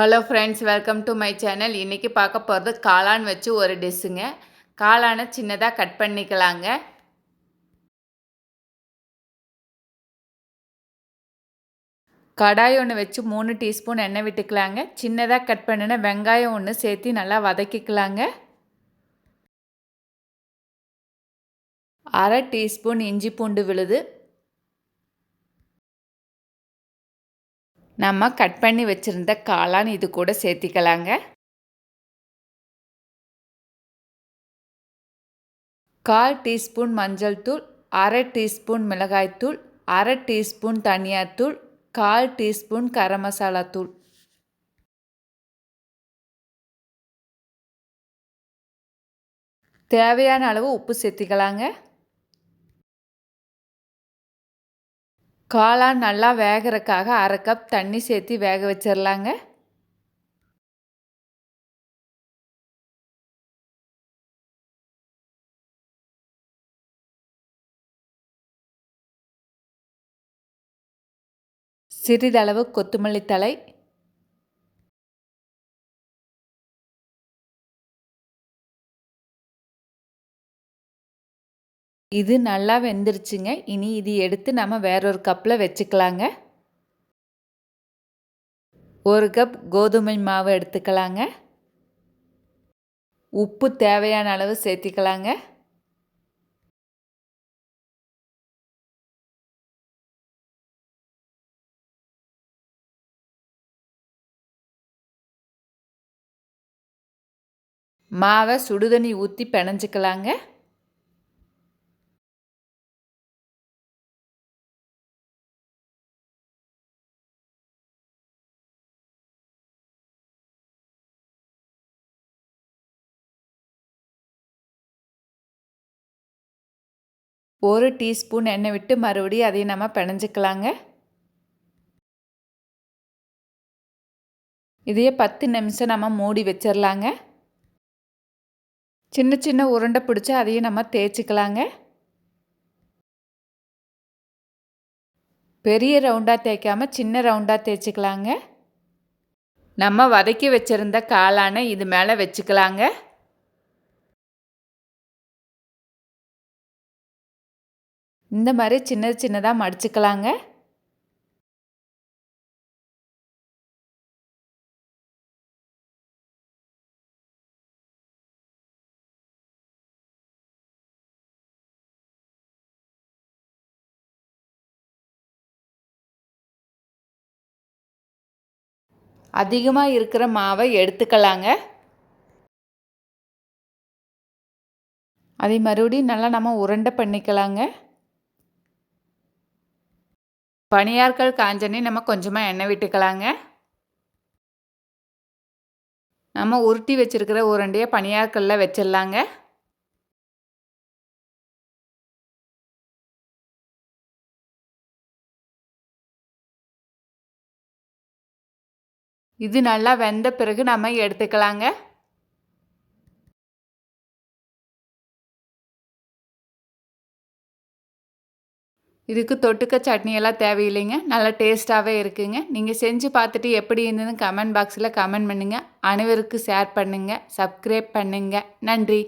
Hello friends welcome to my channel இன்றைக்கி பார்க்க போகிறது காளான் வச்சு ஒரு டிஷ்ஷுங்க. காளானை சின்னதாக கட் பண்ணிக்கலாங்க. கடாய் ஒன்று வச்சு மூணு டீஸ்பூன் எண்ணெய் விட்டுக்கலாங்க. சின்னதாக கட் பண்ணின வெங்காயம் ஒன்று சேர்த்து நல்லா வதக்கிக்கலாங்க. அரை டீஸ்பூன் இஞ்சி பூண்டு விழுது. நம்ம கட் பண்ணி வச்சுருந்த காளான் இது கூட சேர்த்திக்கலாங்க. கால் டீஸ்பூன் மஞ்சள் தூள் அரை டீஸ்பூன் மிளகாய்த்தூள் அரை டீஸ்பூன் தனியாத்தூள் கால் டீஸ்பூன் கரம் மசாலா தூள். தேவையான அளவு உப்பு சேர்த்திக்கலாங்க. காளான் நல்லா வேகிறதுக்காக அரை கப் தண்ணி சேர்த்து வேக வச்சிடலாங்க சிறிதளவு கொத்தமல்லி தலை இது நல்லா வெந்துருச்சுங்க. இனி இது எடுத்து நம்ம வேறொரு கப்பில் வச்சுக்கலாங்க. ஒரு கப் கோதுமை மாவு எடுத்துக்கலாங்க. உப்பு தேவையான அளவு சேர்த்திக்கலாங்க. மாவை சுடுதண்ணி ஊற்றி பிணைஞ்சிக்கலாங்க ஒரு டீஸ்பூன் எண்ணெய் விட்டு மறுபடியும் அதையும் நம்ம பிணைஞ்சிக்கலாங்க. இதையே பத்து நிமிஷம் நம்ம மூடி வச்சிடலாங்க சின்ன சின்ன உருண்டை பிடிச்சி அதையும் நம்ம தேய்ச்சிக்கலாங்க. பெரிய ரவுண்டாக தேய்க்காமல் சின்ன ரவுண்டாக தேய்ச்சிக்கலாங்க. நம்ம வதக்கி வச்சுருந்த காளானை இது மேலே வச்சுக்கலாங்க. இந்த மாதிரி சின்ன சின்னதாக மடிச்சுக்கலாங்க. அதிகமாக இருக்கிற மாவை எடுத்துக்கலாங்க. அதை மறுபடியும் நல்லா நம்ம உருண்டை பண்ணிக்கலாங்க. பனியார்கள் காஞ்சனே நம்ம கொஞ்சமாக எண்ணெய் விட்டுக்கலாங்க. நம்ம உருட்டி வச்சுருக்கிற உருண்டையை பனியார்களில் வச்சிடலாங்க. இது நல்லா வெந்த பிறகு நம்ம எடுத்துக்கலாங்க. இதுக்கு தொட்டுக்க சட்னியெல்லாம் தேவையில்லைங்க. நல்லா டேஸ்ட்டாகவே இருக்குங்க. நீங்கள் செஞ்சு பார்த்துட்டு எப்படி இருந்ததுன்னு கமெண்ட் பாக்ஸில் கமெண்ட் பண்ணுங்கள் அனைவருக்கும் ஷேர் பண்ணுங்கள் சப்ஸ்கிரைப் பண்ணுங்கள் நன்றி.